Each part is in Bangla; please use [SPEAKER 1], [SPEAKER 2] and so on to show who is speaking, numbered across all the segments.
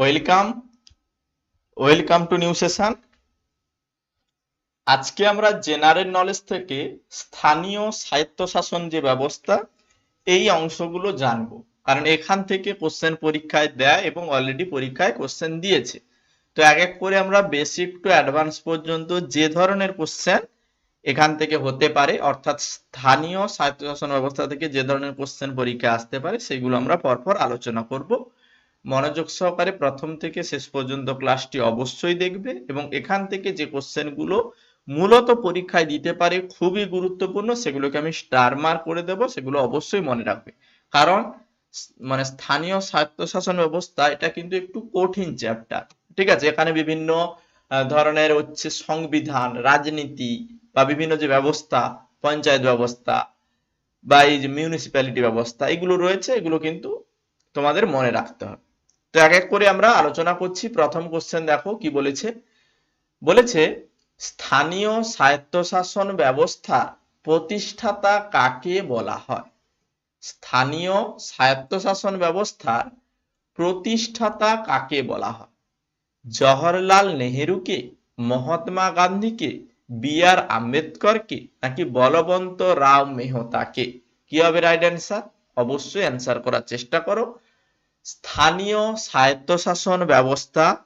[SPEAKER 1] Welcome welcome to new session. আজকে আমরা জেনারেল নলেজ থেকে স্থানীয় স্বায়ত্তশাসন যে ব্যবস্থা, এই অংশগুলো জানব। কারণ এখান থেকে কোশ্চেন পরীক্ষায় দেয় এবং অলরেডি পরীক্ষায় কোশ্চেন দিয়েছে। তো এক এক করে আমরা বেসিক টু অ্যাডভান্স পর্যন্ত যে ধরনের কোশ্চেন এখান থেকে হতে পারে, অর্থাৎ স্থানীয় স্বায়ত্তশাসন ব্যবস্থা থেকে যে ধরনের কোশ্চেন পরীক্ষায় আসতে পারে, সেগুলো আমরা পরপর আলোচনা করব। মনোযোগ সহকারে প্রথম থেকে শেষ পর্যন্ত ক্লাসটি অবশ্যই দেখবে এবং এখান থেকে যে কোশ্চেনগুলো মূলত পরীক্ষায় দিতে পারে, খুবই গুরুত্বপূর্ণ, সেগুলোকে আমি স্টার মার্ক করে দেব, সেগুলো অবশ্যই মনে রাখবে। কারণ মানে স্থানীয় স্বায়ত্তশাসন ব্যবস্থা, এটা কিন্তু একটু কঠিন চ্যাপ্টার ঠিক আছে? এখানে বিভিন্ন ধরনের হচ্ছে সংবিধান, রাজনীতি বা বিভিন্ন যে ব্যবস্থা, পঞ্চায়েত ব্যবস্থা বা এই যে মিউনিসিপ্যালিটি ব্যবস্থা, এগুলো রয়েছে, এগুলো কিন্তু তোমাদের মনে রাখতে হবে। তো এক এক করে আমরা আলোচনা করছি। প্রথম কোশ্চেন দেখো, কি বলেছে? বলেছে, স্থানীয় স্বায়ত্তশাসন ব্যবস্থা প্রতিষ্ঠাতা কাকে বলা হয়? স্থানীয় স্বায়ত্তশাসন ব্যবস্থার প্রতিষ্ঠাতা কাকে বলা হয়? জওহরলাল নেহেরুকে, মহাত্মা গান্ধীকে বি আর আম্বেদকরকে, নাকি বলবন্ত রাও মেহতাকে? কি হবে রাইট অ্যান্সার অবশ্যই অ্যান্সার করার চেষ্টা করো। স্থানীয় স্বায়ত্তশাসন ব্যবস্থা,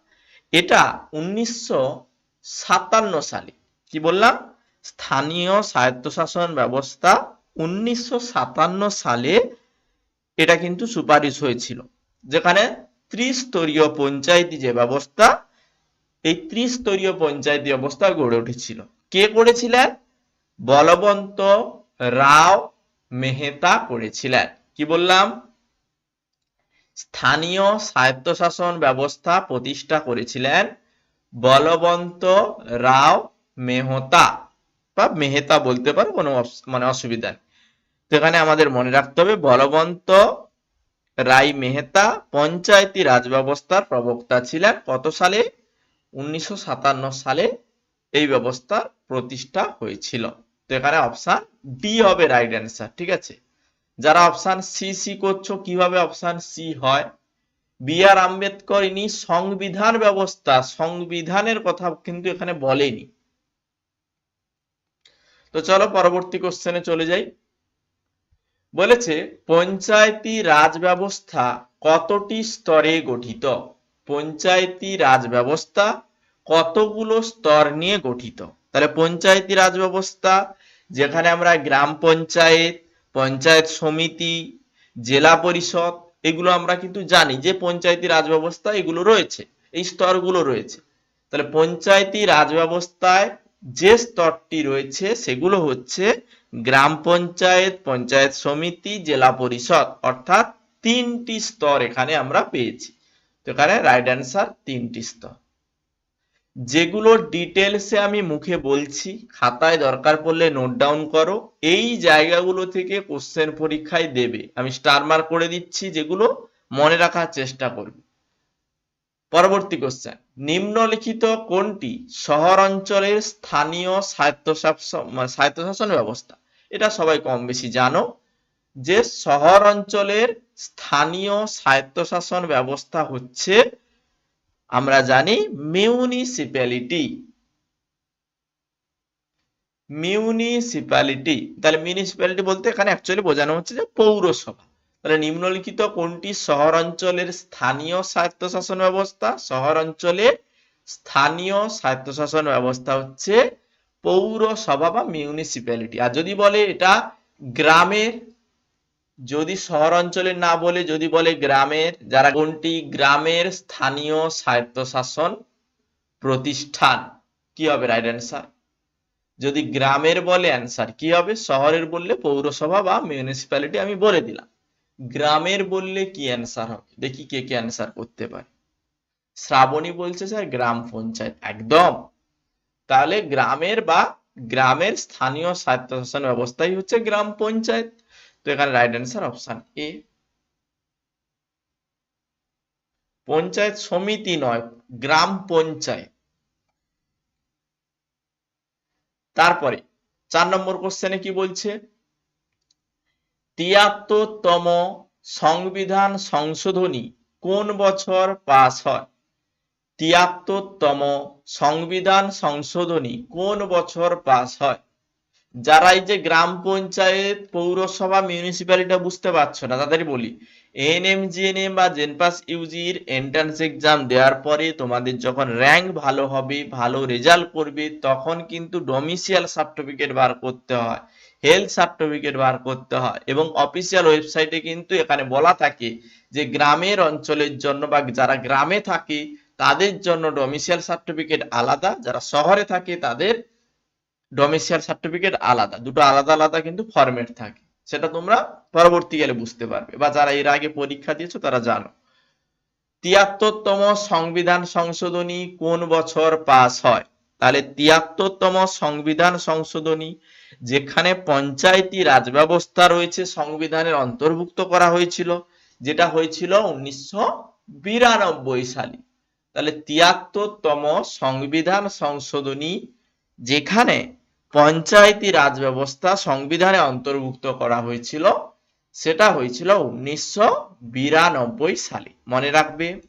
[SPEAKER 1] এটা উনিশশো সাতান্ন সালে। কি বললাম? স্থানীয় স্বায়ত্তশাসন ব্যবস্থা উনিশশো সাতান্ন সালে এটা কিন্তু সুপারিশ হয়েছিল। যেখানে ত্রিস্তরীয় পঞ্চায়েতি যে ব্যবস্থা, এই ত্রিস্তরীয় পঞ্চায়েতি ব্যবস্থা গড়ে উঠেছিল। কে করেছিলেন? বলবন্ত রাও মেহতা করেছিলেন। কি বললাম? স্থানীয় স্বায়ত্তশাসন ব্যবস্থা প্রতিষ্ঠা করেছিলেন বলবন্ত রাও মেহতা, বা মেহতা বলতে পারো, কোনো মানে অসুবিধা নেই। তো এখানে আমাদের মনে রাখতে হবে, বলবন্ত রাই মেহতা পঞ্চায়েতি রাজ ব্যবস্থার প্রবক্তা ছিলেন। কত সালে? উনিশশো সাতান্ন সালে এই ব্যবস্থার প্রতিষ্ঠা হয়েছিল। তো এখানে অপশন ডি হবে রাইট অ্যান্সার ঠিক আছে? যারা অপশন সি সি করছ, কীভাবে অপশন সি হয়? বি আর আম্বেদকর ইনি সংবিধান ব্যবস্থা, সংবিধানের কথা কিন্তু এখানে বলেনি। তো চলো পরবর্তী কোশ্চেনে চলে যাই। বলেছে, পঞ্চায়েতি রাজ ব্যবস্থা কতটি স্তরে গঠিত? পঞ্চায়েতি রাজ ব্যবস্থা কতগুলো স্তর নিয়ে গঠিত? তাহলে পঞ্চায়েতি রাজ ব্যবস্থা, যেখানে আমরা গ্রাম পঞ্চায়েত পঞ্চায়েত সমিতি, জেলা পরিষদ, এগুলো আমরা কিন্তু জানি যে পঞ্চায়েতি রাজ ব্যবস্থা এগুলো রয়েছে, এই স্তরগুলো রয়েছে। তাহলে পঞ্চায়েতি রাজ ব্যবস্থায় যে স্তরটি রয়েছে সেগুলো হচ্ছে গ্রাম পঞ্চায়েত পঞ্চায়েত সমিতি, জেলা পরিষদ, অর্থাৎ তিনটি স্তর এখানে আমরা পেয়েছি। তো এখানে রাইট অ্যান্সার তিনটি স্তর। যেগুলো ডিটেলসে আমি মুখে বলছি, খাতায় দরকার পড়লে নোট ডাউন করো, এই জায়গাগুলো থেকে কোশ্চেন পরীক্ষায় দেবে। আমি স্টার মার্ক করে দিচ্ছি যেগুলো মনে রাখার চেষ্টা করবে। পরবর্তী কোশ্চেন নিম্নলিখিত কোনটি শহর অঞ্চলের স্থানীয় স্বায়ত্তশাসন মানে স্বায়ত্তশাসন ব্যবস্থা? এটা সবাই কম বেশি জানো। যে শহর অঞ্চলের স্থানীয় স্বায়ত্তশাসন ব্যবস্থা হচ্ছে আমরা জানি মিউনিসিপ্যালিটি মিউনিসিপ্যালিটি তাহলে মিউনিসিপ্যালিটি বলতে এখানে অ্যাকচুয়ালি বোঝানো হচ্ছে যে পৌরসভা। তাহলে নিম্নলিখিত কোনটি শহর অঞ্চলের স্থানীয় স্বায়ত্তশাসন ব্যবস্থা? শহর অঞ্চলে স্থানীয় স্বায়ত্তশাসন ব্যবস্থা হচ্ছে পৌরসভা বা মিউনিসিপ্যালিটি আর যদি বলে এটা গ্রামের যদি শহর অঞ্চলের না বলে, যদি বলে গ্রামের, যারা কোনটি গ্রামের স্থানীয় স্বায়ত্তশাসন প্রতিষ্ঠান, কি হবে রাইট অ্যান্সার যদি গ্রামের বলে অ্যান্সার কি হবে? শহরের বললে পৌরসভা বা মিউনিসিপ্যালিটি আমি বলে দিলাম। গ্রামের বললে কি অ্যান্সার হবে? দেখি কে কে অ্যান্সার করতে পারে। শ্রাবণী বলছে, স্যার, গ্রাম পঞ্চায়েত। একদম। তাহলে গ্রামের বা গ্রামের স্থানীয় স্বায়ত্তশাসন ব্যবস্থাই হচ্ছে গ্রাম পঞ্চায়েত। তো এখানে right answer option A panchayat সমিতি নয়, গ্রাম পঞ্চায়েত। তারপরে চার নম্বর কোশ্চেনে কি বলছে? তিয়াত্তরতম সংবিধান সংশোধনী কোন বছর পাস হয়? তিয়াত্তরতম সংবিধান সংশোধনী কোন বছর পাস হয়? যারা এই যে গ্রাম পঞ্চায়েত, পৌরসভা মিউনিসিপ্যালিটি বুঝতে পারছ না তাদের বলি। এএনএম বা জেনপাস ইউজির এন্ট্রান্স এক্সাম দেওয়ার পরে তোমাদের যখন র্যাঙ্ক ভালো হবে, ভালো রেজাল্ট করবে, তখন কিন্তু ডোমিসিয়াল সার্টিফিকেট বার করতে হয় হেলথ সার্টিফিকেট বার করতে হয় এবং অফিসিয়াল ওয়েবসাইটে কিন্তু এখানে বলা থাকে যে গ্রামের অঞ্চলের জন্য বা যারা গ্রামে থাকে, তাদের জন্য ডোমিসিয়াল সার্টিফিকেট আলাদা, যারা শহরে থাকে তাদের ডোমিসিয়াল সার্টিফিকেট আলাদা। দুটো আলাদা আলাদা কিন্তু ফরম্যাট থাকে। সেটা তোমরা পরবর্তীকালে বুঝতে পারবে। বা যারা এর আগে পরীক্ষা দিয়েছ, তারা জানো। তিয়াত্তরতম সংবিধান সংশোধনী কোন বছর পাস হয়? তাহলে তিয়াত্তরতম সংবিধান সংশোধনী, যেখানে পঞ্চায়েতি রাজ ব্যবস্থা রয়েছে, সংবিধানের অন্তর্ভুক্ত করা হয়েছিল, যেটা হয়েছিল উনিশশো বিরানব্বই সালে। তাহলে তিয়াত্তরতম সংবিধান সংশোধনী, যেখানে পঞ্চায়েতি রাজ ব্যবস্থা সংবিধানে অন্তর্ভুক্ত করা হয়েছিল। সেটা হয়েছিল উনিশশো বিরানব্বই সালে। মনে রাখবে?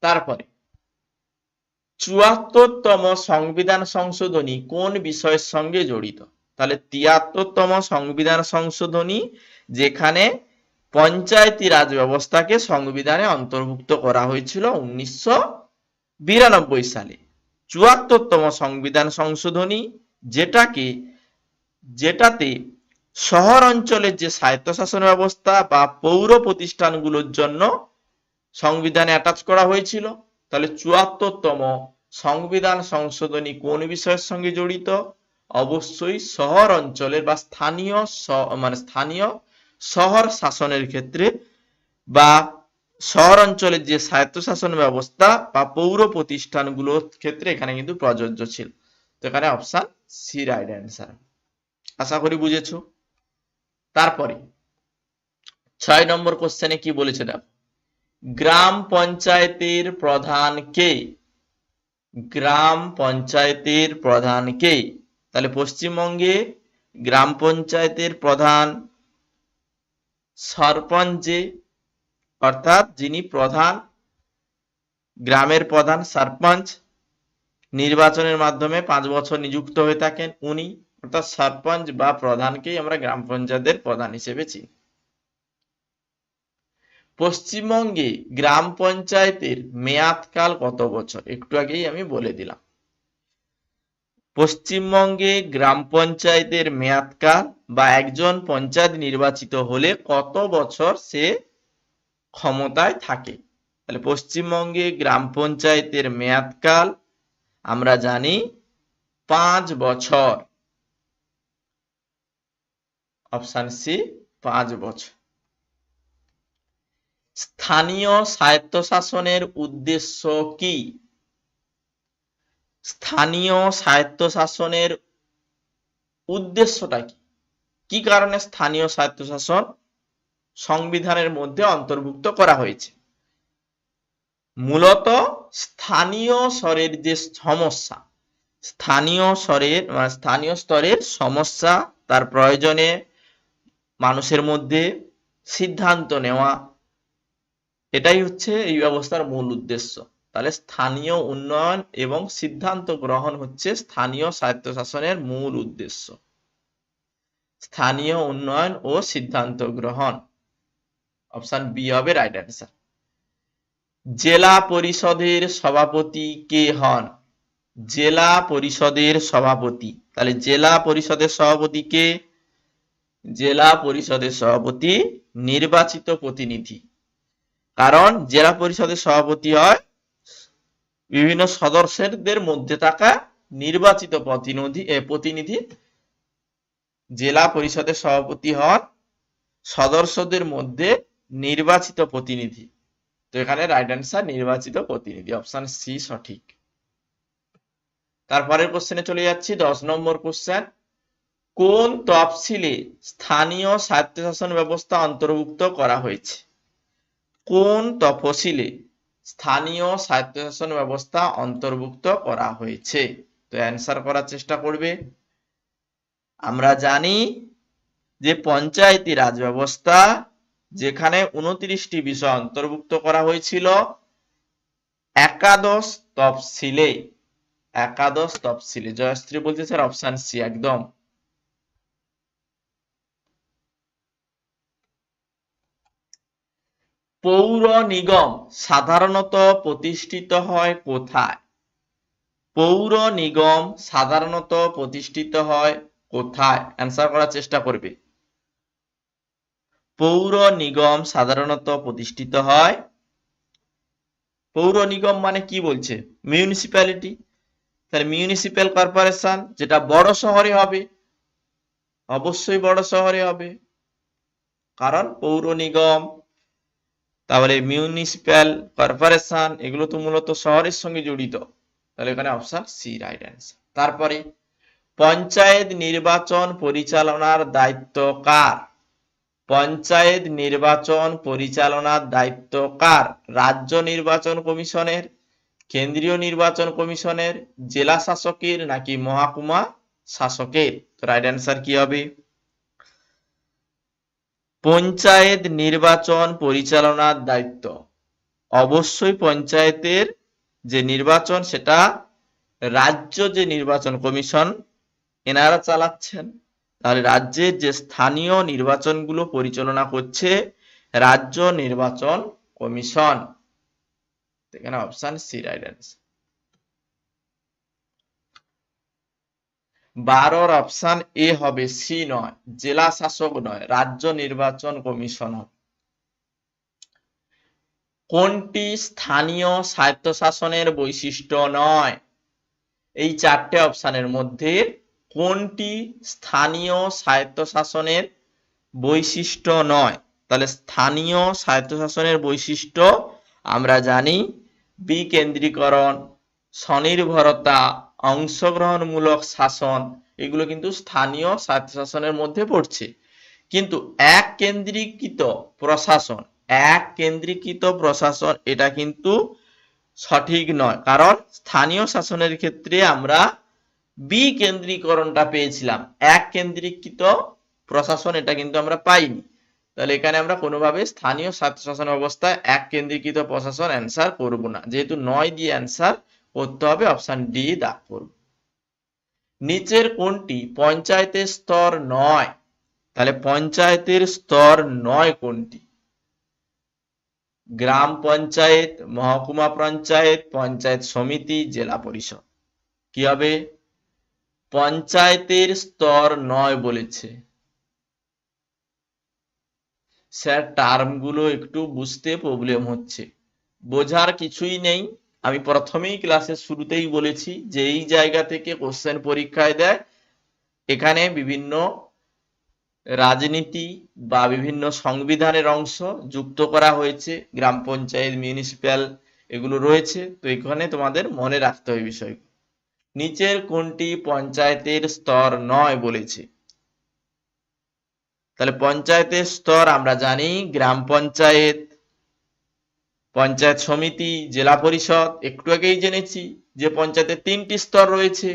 [SPEAKER 1] তারপরে, চুয়াত্তরতম সংবিধান সংশোধনী কোন বিষয়ের সঙ্গে জড়িত? তাহলে তিয়াত্তরতম সংবিধান সংশোধনী, যেখানে পঞ্চায়েতি রাজ ব্যবস্থাকে সংবিধানে অন্তর্ভুক্ত করা হয়েছিল উনিশশো বিরানব্বই সালে। চুয়াত্তরতম সংবিধান সংশোধনী, যেটাকে, যেটাতে শহর অঞ্চলের যে স্বায়ত্তশাসন ব্যবস্থা বা পৌর প্রতিষ্ঠানগুলোর জন্য সংবিধানে অ্যাটাচ করা হয়েছিল, তাহলে চুয়াত্তরতম সংবিধান সংশোধনী কোন বিষয়ের সঙ্গে জড়িত? অবশ্যই শহর অঞ্চলের বা স্থানীয় মানে স্থানীয় শহর শাসনের ক্ষেত্রে বা শহর অঞ্চলের যে স্বায়ত্তশাসন ব্যবস্থা বা পৌর প্রতিষ্ঠানগুলোর ক্ষেত্রে এখানে কিন্তু প্রযোজ্য ছিল। তো এখানে অপশন সি রাইট অ্যান্সার আশা করি বুঝেছ? তারপরে, ছয় নম্বর কোশ্চেনে কি বলেছে দেখো গ্রাম পঞ্চায়েতের প্রধান কে? গ্রাম পঞ্চায়েতের প্রধান কে? তাহলে পশ্চিমবঙ্গে গ্রাম পঞ্চায়েতের প্রধান সরপঞ্চে অর্থাৎ যিনি প্রধান, গ্রামের প্রধান সরপঞ্চ, নির্বাচনের মাধ্যমে পাঁচ বছর নিযুক্ত হয়ে থাকেন উনি। অর্থাৎ সরপঞ্চ বা প্রধানকেই আমরা গ্রাম পঞ্চায়েতের প্রধান হিসেবে চিনি। পশ্চিমবঙ্গে গ্রাম পঞ্চায়েতের মেয়াদকাল কত বছর? একটু আগেই আমি বলে দিলাম। পশ্চিমবঙ্গে গ্রাম পঞ্চায়েতের মেয়াদকাল বা একজন পঞ্চায়েত নির্বাচিত হলে কত বছর সে ক্ষমতায় থাকে। তাহলে পশ্চিমবঙ্গে গ্রাম পঞ্চায়েতের মেয়াদকাল আমরা জানি পাঁচ বছর। অপশান সি, পাঁচ বছর। স্থানীয় স্বায়ত্তশাসনের উদ্দেশ্য কি? স্থানীয় স্বায়ত্তশাসনের উদ্দেশ্যটা কি? কি কারণে স্থানীয় স্বায়ত্তশাসন সংবিধানের মধ্যে অন্তর্ভুক্ত করা হয়েছে। মূলত স্থানীয় স্তরের যে সমস্যা, স্থানীয় স্তরের স্থানীয় স্তরের সমস্যা, তার প্রয়োজনে মানুষের মধ্যে সিদ্ধান্ত নেওয়া, এটাই হচ্ছে এই ব্যবস্থার মূল উদ্দেশ্য। তাহলে স্থানীয় উন্নয়ন এবং সিদ্ধান্ত গ্রহণ হচ্ছে স্থানীয় স্বায়ত্তশাসনের মূল উদ্দেশ্য। স্থানীয় উন্নয়ন ও সিদ্ধান্ত গ্রহণ। অপশন বি হবে রাইট অ্যান্সার জেলা পরিষদের সভাপতি কে হন? জেলা পরিষদের সভাপতি। তাহলে জেলা পরিষদের সভাপতি কে? জেলা পরিষদের সভাপতি, নির্বাচিত প্রতিনিধি। কারণ জেলা পরিষদের সভাপতি হয় বিভিন্ন সদস্যদের মধ্যে থাকা নির্বাচিত প্রতিনিধি প্রতিনিধি। জেলা পরিষদের সভাপতি হন সদস্যদের মধ্যে নির্বাচিত প্রতিনিধি। তো এখানে রাইট অ্যান্সার নির্বাচিত প্রতিনিধি অপশন সি সঠিক। তারপরের কোশ্চেনে চলে যাচ্ছি, দশ নম্বর কোশ্চেন কোন তফসিলে স্থানীয় স্বায়ত্তশাসন ব্যবস্থা অন্তর্ভুক্ত করা হয়েছে? কোন তফসিলে স্থানীয় স্বায়ত্তশাসন ব্যবস্থা অন্তর্ভুক্ত করা হয়েছে? তো অ্যান্সার করার চেষ্টা করবে। আমরা জানি যে পঞ্চায়েতি রাজ ব্যবস্থা যেখানে উনত্রিশটি বিষয় অন্তর্ভুক্ত করা হয়েছিল। একাদশ তফসিলে। একাদশ তফসিলে। জয়শ্রী বলছে স্যার অপশন সি, একদম। পৌর নিগম সাধারণত প্রতিষ্ঠিত হয় কোথায়? পৌর নিগম সাধারণত প্রতিষ্ঠিত হয় কোথায়? অ্যান্সার করার চেষ্টা করবে। পৌর নিগম সাধারণত প্রতিষ্ঠিত হয়। পৌর নিগম মানে কি বলছে? মিউনিসিপ্যালিটি তাহলে মিউনিসিপ্যাল কর্পোরেশন যেটা বড় শহরে হবে, অবশ্যই বড় শহরে হবে। কারণ পৌর নিগম, তাহলে মিউনিসিপ্যাল কর্পোরেশন এগুলো তো মূলত শহরের সঙ্গে জড়িত। তাহলে এখানে অপশন সি রাইট অ্যান্সার তারপরে, পঞ্চায়েত নির্বাচন পরিচালনার দায়িত্ব কার? পঞ্চায়েত নির্বাচন পরিচালনার দায়িত্ব কার? রাজ্য নির্বাচন কমিশনের, কেন্দ্রীয় নির্বাচন কমিশনের, জেলা শাসকের নাকি মহাকুমা শাসকের? রাইট অ্যান্সার কি হবে? পঞ্চায়েত নির্বাচন পরিচালনার দায়িত্ব। অবশ্যই পঞ্চায়েতের যে নির্বাচন, সেটা রাজ্য যে নির্বাচন কমিশন, এনারা চালাচ্ছেন। তাহলে রাজ্যের যে স্থানীয় নির্বাচনগুলো পরিচালনা করছে রাজ্য নির্বাচন কমিশন। এখানে অপশন সি রাইট অ্যান্সার বারোর অপশন এ হবে সি নয়, জেলা শাসক নয়, রাজ্য নির্বাচন কমিশন হবে। কোনটি স্থানীয় স্বায়ত্তশাসনের বৈশিষ্ট্য নয়? এই চারটে অপশানের মধ্যে কোনটি স্থানীয় স্বায়ত্তশাসনের বৈশিষ্ট্য নয়? তাহলে স্থানীয় স্বায়ত্তশাসনের বৈশিষ্ট্য আমরা জানি বিকেন্দ্রীকরণ, স্বনির্ভরতা, অংশগ্রহণমূলক শাসন, এগুলো কিন্তু স্থানীয় স্বায়ত্তশাসনের মধ্যে পড়ছে। কিন্তু এক কেন্দ্রীকৃত প্রশাসন এক কেন্দ্রীকৃত প্রশাসন এটা কিন্তু সঠিক নয়। কারণ স্থানীয় শাসনের ক্ষেত্রে আমরা বিকেন্দ্রীকরণটা পেয়েছিলাম। এক কেন্দ্রীকৃত প্রশাসন, এটা কিন্তু আমরা পাইনি। তাহলে এখানে আমরা কোনোভাবে স্থানীয় স্বায়ত্তশাসন ব্যবস্থায় এক কেন্দ্রীকৃত প্রশাসন অ্যান্সার করব না। যেহেতু নয় দিয়ে অ্যান্সার করতে হবে অপশন ডি দাগ করব। নিচের কোনটি? পঞ্চায়েতের স্তর নয়। তাহলে পঞ্চায়েতের স্তর নয় কোনটি? গ্রাম পঞ্চায়েত, মহকুমা পঞ্চায়েত পঞ্চায়েত সমিতি, জেলা পরিষদ। কি হবে? পঞ্চায়েতের স্তর নয় বলেছে। স্যার, টার্মগুলো একটু বুঝতে প্রবলেম হচ্ছে। বোঝার কিছুই নেই। আমি প্রথমেই ক্লাসের শুরুতেই বলেছি যে এই জায়গা থেকে কোশ্চেন পরীক্ষায় দেয়। এখানে বিভিন্ন রাজনীতি বা বিভিন্ন সংবিধানের অংশ যুক্ত করা হয়েছে। গ্রাম পঞ্চায়েত, মিউনিসিপ্যাল এগুলো রয়েছে। তো এখানে তোমাদের মনে রাখতে হবে বিষয় নিচের কোনটি পঞ্চায়েতের স্তর নয় বলেছে? তাহলে পঞ্চায়েতের স্তর আমরা জানি, গ্রাম পঞ্চায়েত পঞ্চায়েত সমিতি, জেলা পরিষদ, একটু আগেই জেনেছি যে পঞ্চায়েতের তিনটি স্তর রয়েছে।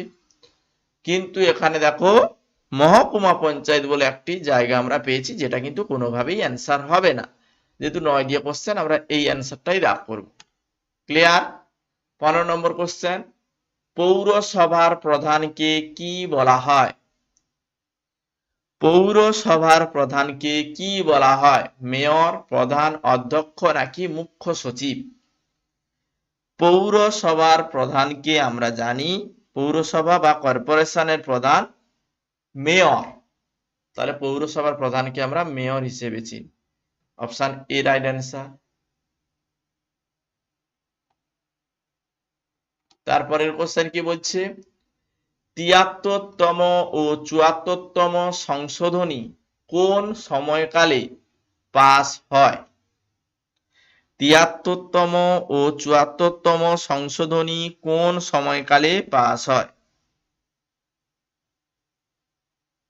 [SPEAKER 1] কিন্তু এখানে দেখো, মহকুমা পঞ্চায়েত বলে একটি জায়গা আমরা পেয়েছি, যেটা কিন্তু কোনোভাবেই অ্যান্সার হবে না। যেহেতু নয় দিয়ে কোশ্চেন আমরা এই অ্যান্সারটাই দাগ করব। ক্লিয়ার পনেরো নম্বর কোশ্চেন পৌরসভার প্রধানকে কি বলা হয়? পৌরসভার প্রধানকে কি বলা হয়? মেয়র, প্রধান, অধ্যক্ষ নাকি মুখ্য সচিব? পৌরসভার প্রধানকে আমরা জানি, পৌরসভা বা কর্পোরেশনের প্রধান মেয়র। তাহলে পৌরসভার প্রধানকে আমরা মেয়র হিসেবে চিনি। Option A right answer. তারপরের কোশ্চেন কি বলছে? তিয়াত্তরতম ও চুয়াত্তরতম সংশোধনী কোন সময়কালে পাস হয়? তিয়াত্তরতম ও চুয়াত্তরতম সংশোধনী কোন সময়কালে পাস হয়?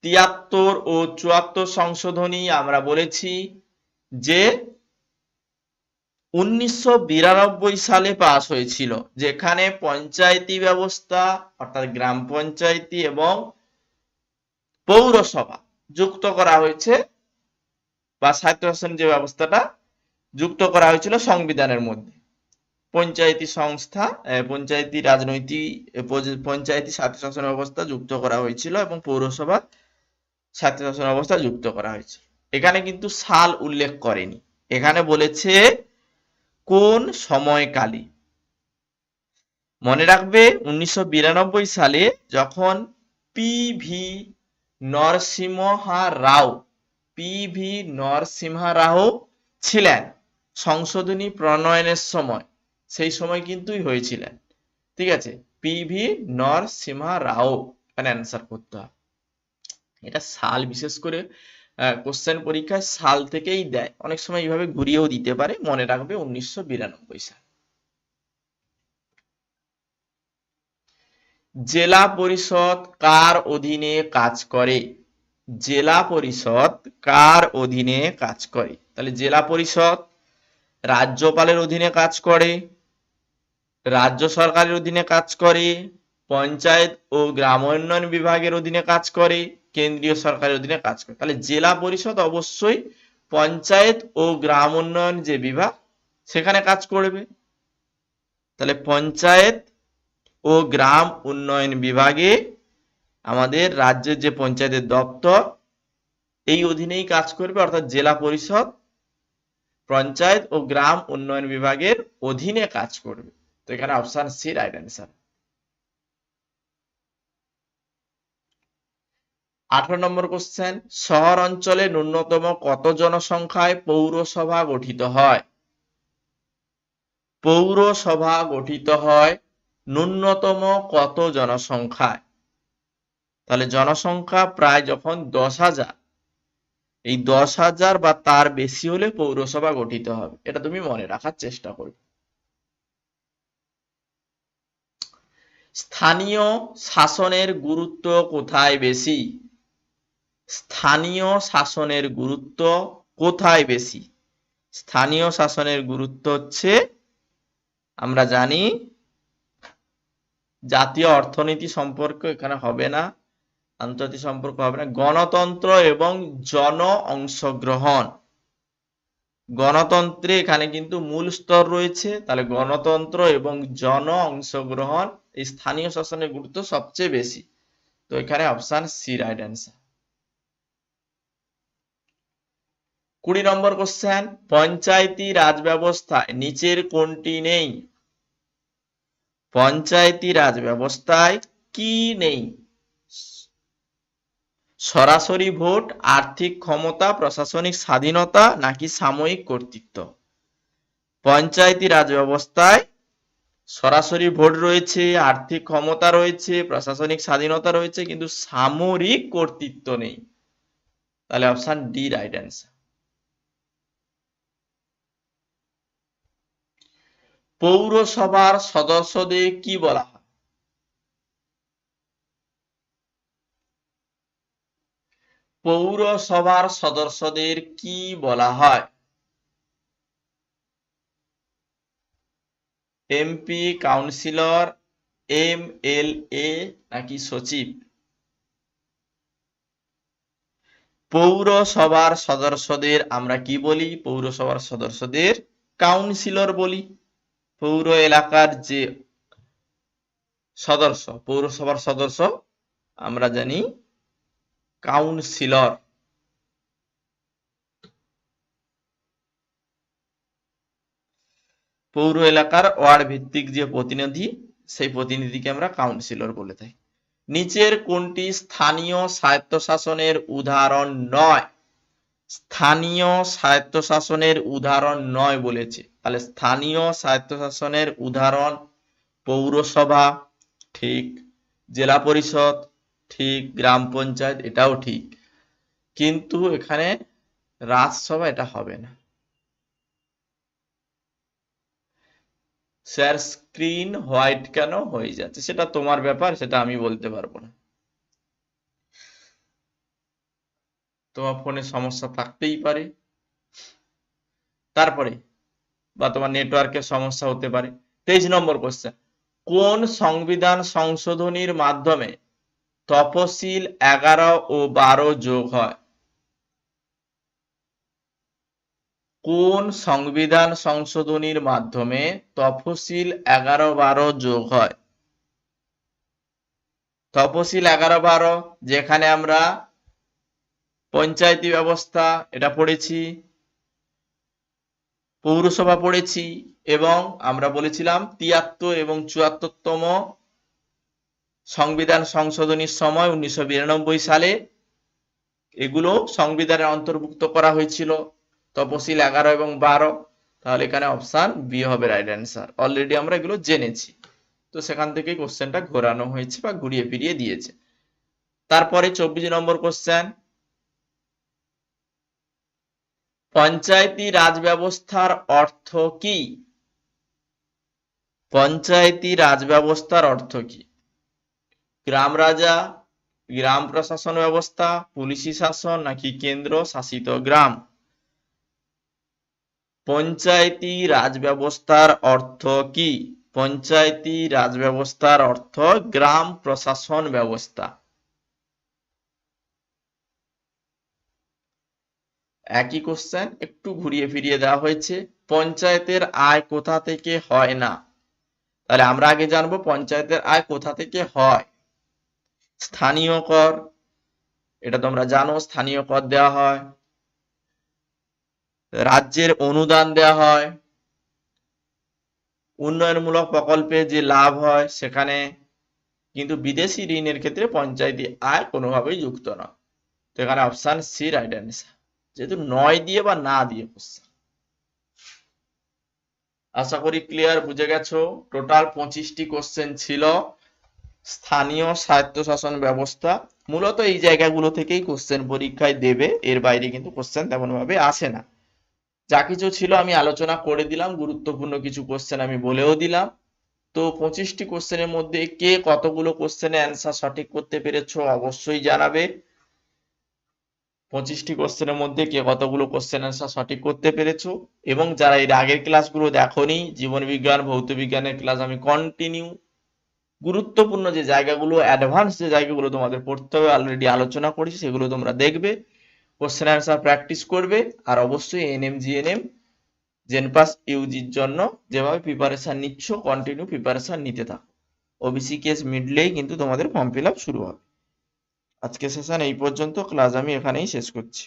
[SPEAKER 1] তিয়াত্তর ও চুয়াত্তর সংশোধনী আমরা বলেছি যে উনিশশো বিরানব্বই সালে পাস হয়েছিল, যেখানে পঞ্চায়েতি ব্যবস্থা, অর্থাৎ গ্রাম পঞ্চায়েতি এবং পৌরসভা যুক্ত করা হয়েছে বা স্বায়ত্তশাসন যে ব্যবস্থাটা যুক্ত করা হয়েছিল সংবিধানের মধ্যে। পঞ্চায়েতি সংস্থা পঞ্চায়েতি রাজনৈতিক পঞ্চায়েতি স্বায়ত্তশাসন ব্যবস্থা যুক্ত করা হয়েছিল এবং পৌরসভা স্বায়ত্তশাসন ব্যবস্থা যুক্ত করা হয়েছিল। এখানে কিন্তু সাল উল্লেখ করেনি। এখানে বলেছে কোন সময়কালে? মনে রাখবে, উনিশশো বিরানব্বই সালে যখন P V Narasimha Rao P V Narasimha Rao ছিলেন সংশোধনী প্রণয়নের সময়, সেই সময় কিন্তুই হয়েছিলেন। ঠিক আছে, পি ভি নরসিংহা রাও এখানে অ্যান্সার করতে হবে। এটা সাল বিশেষ করে কোশ্চেন পরীক্ষায় সাল থেকেই দেয়। অনেক সময় এইভাবে ঘুরিয়েও দিতে পারে। মনে রাখবে উনিশশো বিরানব্বই সাল। জেলা পরিষদ কার অধীনে কাজ করে? জেলা পরিষদ কার অধীনে কাজ করে? তাহলে জেলা পরিষদ রাজ্যপালের অধীনে কাজ করে, রাজ্য সরকারের অধীনে কাজ করে, পঞ্চায়েত ও গ্রাম উন্নয়ন বিভাগের অধীনে কাজ করে কেন্দ্রীয় সরকারের অধীনে কাজ করে। তাহলে জেলা পরিষদ অবশ্যই পঞ্চায়েত ও গ্রাম উন্নয়ন যে বিভাগ, সেখানে কাজ করবে। তাহলে পঞ্চায়েত ও গ্রাম উন্নয়ন বিভাগে আমাদের রাজ্যের যে পঞ্চায়েতের দপ্তর, এই অধীনেই কাজ করবে, অর্থাৎ জেলা পরিষদ, পঞ্চায়েত ও গ্রাম উন্নয়ন বিভাগের অধীনে কাজ করবে। তো এখানে অপশন সি রাইট অ্যান্সার আঠারো নম্বর কোশ্চেন শহর অঞ্চলে ন্যূনতম কত জনসংখ্যায় পৌরসভা গঠিত হয়? পৌরসভা গঠিত হয় ন্যূনতম কত জনসংখ্যায়? তাহলে জনসংখ্যা প্রায় যখন দশ হাজার, এই দশ হাজার বা তার বেশি হলে পৌরসভা গঠিত হবে। এটা তুমি মনে রাখার চেষ্টা করবে। স্থানীয় শাসনের গুরুত্ব কোথায় বেশি? স্থানীয় শাসনের গুরুত্ব কোথায় বেশি? স্থানীয় শাসনের গুরুত্ব হচ্ছে, আমরা জানি, জাতীয় অর্থনীতি সম্পর্ক এখানে হবে না, আন্তর্জাতিক সম্পর্ক হবে না, গণতন্ত্র এবং জন অংশগ্রহণ। গণতন্ত্রে এখানে কিন্তু মূল স্তর রয়েছে, তাহলে গণতন্ত্র এবং জন অংশগ্রহণ এই স্থানীয় শাসনের গুরুত্ব সবচেয়ে বেশি। তো এখানে অপশন সি রাইট অ্যান্সার কুড়ি নম্বর কোশ্চেন পঞ্চায়েতি রাজ ব্যবস্থায় নিচের কোনটি নেই? পঞ্চায়েতি রাজ ব্যবস্থায় কি নেই? সরাসরি ভোট, আর্থিক ক্ষমতা, প্রশাসনিক স্বাধীনতা, নাকি সাময়িক কর্তৃত্ব? পঞ্চায়েতি রাজ ব্যবস্থায় সরাসরি ভোট রয়েছে, আর্থিক ক্ষমতা রয়েছে, প্রশাসনিক স্বাধীনতা রয়েছে, কিন্তু সামরিক কর্তৃত্ব নেই। তাহলে অপশন ডি রাইট অ্যান্সার পৌরসভার সদস্যদের কি বলা হয়? পৌরসভার সদস্যদের কি বলা হয়? MP, councillor M L A নাকি সচিব? পৌরসভার সদস্যদের আমরা কি বলি? পৌরসভার সদস্যদের কাউন্সিলর বলি। পৌর এলাকার যে সদস্য, পৌরসভার সদস্য, আমরা জানি কাউন্সিলর। পৌর এলাকার ওয়ার্ড ভিত্তিক যে প্রতিনিধি, সেই প্রতিনিধিকে আমরা কাউন্সিলর বলে থাকি। নিচের কোনটি স্থানীয় স্বায়ত্তশাসনের উদাহরণ নয়? স্থানীয় স্বায়ত্তশাসনের উদাহরণ নয় বলেছে। তাহলে স্থানীয় স্বায়ত্তশাসনের উদাহরণ পৌরসভা, ঠিক। জেলা পরিষদ, ঠিক। গ্রাম পঞ্চায়েত, এটাও ঠিক। কিন্তু এখানে রাজসভা এটা হবে না। স্যার, স্ক্রিন হোয়াইট কেন হয়ে যাচ্ছে? সেটা তোমার ব্যাপার, সেটা আমি বলতে পারব না। তোমার ফোনে সমস্যা থাকতেই পারে। তারপরে, বা তোমার নেটওয়ার্কের সমস্যা হতে পারে। তেইশ নম্বর কোশ্চেন কোন সংবিধান সংশোধনীর মাধ্যমে তপশিল এগারো ও বারো যোগ হয়? কোন সংবিধান সংশোধনীর মাধ্যমে তফসিল এগারো বারো যোগ হয়? তফসিল এগারো বারো, যেখানে আমরা পঞ্চায়েতি ব্যবস্থা, এটা পড়েছি, পৌরসভা পড়েছি, এবং আমরা বলেছিলাম তিয়াত্তর এবং চুয়াত্তরতম সংবিধান সংশোধনীর সময় উনিশশো বিরানব্বই সালে এগুলো সংবিধানে অন্তর্ভুক্ত করা হয়েছিল। তপসিল এগারো এবং বারো। তাহলে এখানে অপশন বি হবে রাইট অ্যান্সার অলরেডি আমরা এগুলো জেনেছি। তো সেখান থেকে কোশ্চেনটা ঘোরানো হয়েছে বা ঘুরিয়ে ফিরিয়ে দিয়েছে। তারপরে চব্বিশ নম্বর কোশ্চেন পঞ্চায়েতি রাজ ব্যবস্থার অর্থ কি? পঞ্চায়েতি রাজ ব্যবস্থার অর্থ কি? গ্রাম রাজা, গ্রাম প্রশাসন ব্যবস্থা, পুলিশি শাসন নাকি কেন্দ্র শাসিত গ্রাম? পঞ্চায়েতি রাজ ব্যবস্থার অর্থ কি? পঞ্চায়েতি রাজ ব্যবস্থার অর্থ গ্রাম প্রশাসন ব্যবস্থা। একই কোশ্চেন একটু ঘুরিয়ে ফিরিয়ে দেওয়া হয়েছে, পঞ্চায়েতের আয় কোথা থেকে হয় না? তাহলে আমরা আগে জানব পঞ্চায়েতের আয় কোথা থেকে হয়। স্থানীয় কর, এটা তোমরা জানো, স্থানীয় কর দেওয়া হয়। রাজ্যের অনুদান দেওয়া হয়। উন্নয়নমূলক প্রকল্পে যে লাভ হয়, সেখানে কিন্তু বিদেশি ঋণের ক্ষেত্রে পঞ্চায়েতি আয় কোনোভাবেই যুক্ত নয়। তো এখানে অপশন সি রাইট অ্যান্সার যেহেতু নয় দিয়ে বা না দিয়ে কোশ্চেন আশা করি ক্লিয়ার বুঝে গেছো? টোটাল পঁচিশটি কোশ্চেন ছিল। স্থানীয় স্বায়ত্তশাসন ব্যবস্থা মূলত এই জায়গাগুলো থেকেই কোশ্চেন পরীক্ষায় দেবে। এর বাইরে কিন্তু কোশ্চেন তেমন ভাবে আসে না। যা কিছু ছিল আমি আলোচনা করে দিলাম, গুরুত্বপূর্ণ কিছু কোশ্চেন আমি বলেও দিলাম। তো পঁচিশটি কোশ্চেনের মধ্যে কে কতগুলো কোশ্চেনের অ্যান্সার সঠিক করতে পেরেছ অবশ্যই জানাবে। পঁচিশটি কোশ্চেনের মধ্যে কে কতগুলো কোশ্চেন অ্যান্সার সঠিক করতে পেরেছ? এবং যারা এর আগের ক্লাসগুলো দেখোনি জীবন বিজ্ঞান ভৌত বিজ্ঞানের ক্লাস আমি কন্টিনিউ গুরুত্বপূর্ণ যে জায়গাগুলো অ্যাডভান্স যে জায়গাগুলো তোমাদের পড়তে হবে অলরেডি আলোচনা করেছি, সেগুলো তোমরা দেখবে কোশ্চেন অ্যান্সার প্র্যাকটিস করবে, আর অবশ্যই এনএম জিএনএম জেনপাস ইউজির জন্য যেভাবে প্রিপারেশন নিচ্ছ কন্টিনিউ প্রিপারেশন নিতে থাকো। ওবিসি কেস মিডলেই কিন্তু তোমাদের ফর্ম ফিল আপ শুরু হবে। আজকে সেশন এই পর্যন্ত। ক্লাস আমি এখানেই শেষ করছি।